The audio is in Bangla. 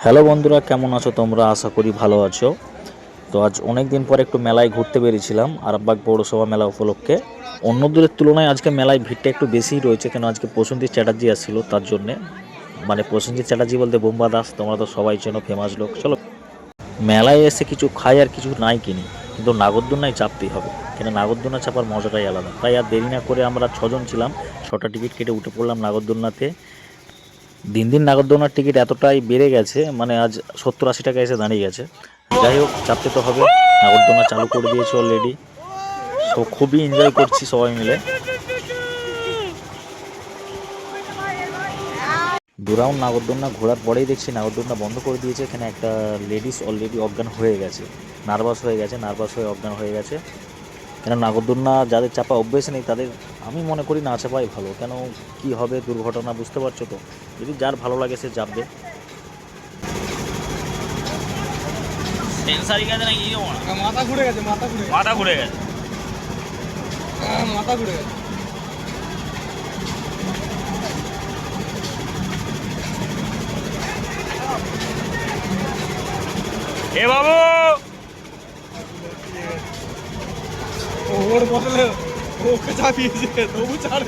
হ্যালো বন্ধুরা, কেমন আছো তোমরা? আশা করি ভালো আছো। তো আজ অনেক দিন পর একটু মেলায় ঘুরতে বেরিয়েছিলাম, আরামবাগ পৌরসভা মেলা উপলক্ষে। অন্য দূরের তুলনায় আজকে মেলায় ভিড়টা একটু বেশিই রয়েছে, কেন আজকে প্রসেনজিৎ চ্যাটার্জি আসছিল তার জন্যে। মানে প্রসেনজিৎ চ্যাটার্জি বলতে বোম্বা দাস তোমরা তো সবাই যেন ফেমাস লোক। চলো, মেলায় এসে কিছু খাই আর কিছু নাই কিনি। কিন্তু নাগরদোলনায় চাপতেই হবে। কেন নাগরদোলনা চাপার মজাটাই আলাদা। তাই আর দেরি না করে আমরা ছজন ছিলাম। ছটা টিকিট কেটে উঠে পড়লাম নাগরদোলনাতে দিন দিন নাগরদোলনার টিকিট এতটাই বেড়ে গেছে মানে আজ সত্তর আশি টাকা এসে দাঁড়িয়ে গেছে। যাই হোক, চাপতে তো হবে। নাগরদোলনা চালু করে দিয়েছে অলরেডি তো খুবই এনজয় করছি সবাই মিলে। দু রাউন্ড নাগরদোলনা ঘোরার পরেই দেখছি নাগরদোলনা বন্ধ করে দিয়েছে। এখানে একটা লেডিস অলরেডি অজ্ঞান হয়ে গেছে। নার্ভাস হয়ে গেছে নার্ভাস হয়ে অজ্ঞান হয়ে গেছে। কেন নাগরদোলনা যাদের চাপা অভ্যেস নেই তাদের আমি মনে করি না চাপাই ভালো। কেন কি হবে দুর্ঘটনা বুঝতে পারছ তো? যদি যার ভালো লাগে সে চাপবে সেন্সারি গেছে নাকি? মাথা ঘুরে গেছে মাথা ঘুরে মাথা ঘুরে গেছে। মাথা ঘুরে গেছে। এ বাবু! 오월 버틀레 오그 잡이 이제 너무 잘해